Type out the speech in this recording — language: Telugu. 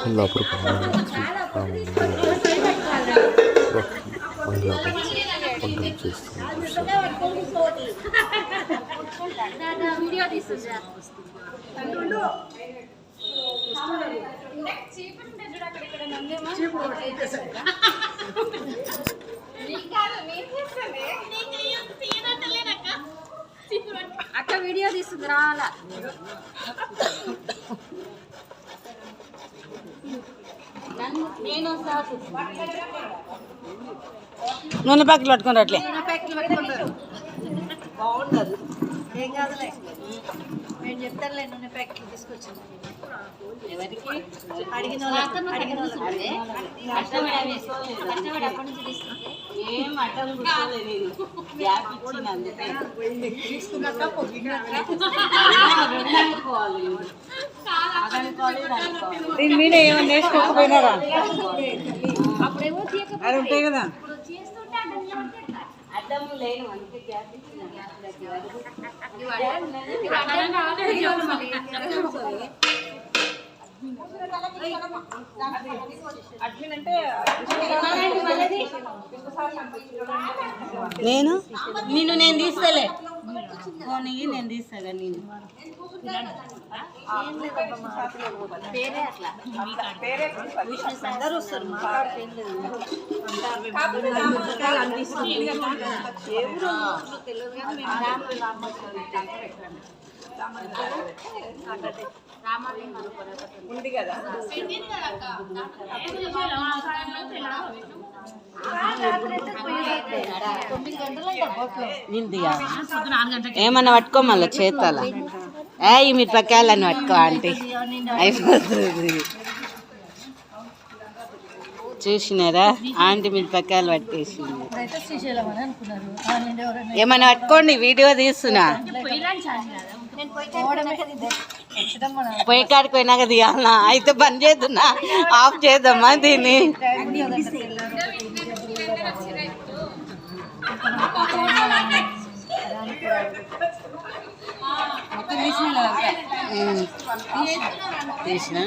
కొల్లాపూర్ మహిళా వీడియో అక్క వీడియో తీస్తుంది రావాలా నేను నూనె ప్యాకెట్లు పట్టుకుని అట్లే బాగుండదు. ఏం కాదులే. నేను చెప్తానులే నూనె ప్యాకెట్లు తీసుకొచ్చాను. ఎవరికి? అడిగిన అడిగిన ఏం అడ్డం కూర్చోలేదు ఇది. గ్యాప్ ఇచ్చింది అందుకే. తీసుకున్నాక పొద్దున్నాక దీని మీద అప్పుడేమో తీయక అది ఉంటాయి కదా? నేను? నిన్ను నేను తీస్తలే. పోనీ నేను తీస్తాగా నేను. పేరే అట్లా. అందరూ వస్తారు ఉంది కదా. తొమ్మిది ఏమన్నా పట్టుకో మళ్ళీ చేతాల? ఏ ఈ మిరపకాయలని పట్టుకో ఆంటీ. అయిపోతుంది. చూసినారా? ఆంటీ మిరపకాయలు పట్టేసింది. ఏమన్నా పట్టుకోండి వీడియో తీస్తున్నా. నేను పోయి కాడికి పోయినాక తీయాలనా అయితే బంద్ చేద్దునా? ఆఫ్ చేద్దామా దీన్ని? తీసిన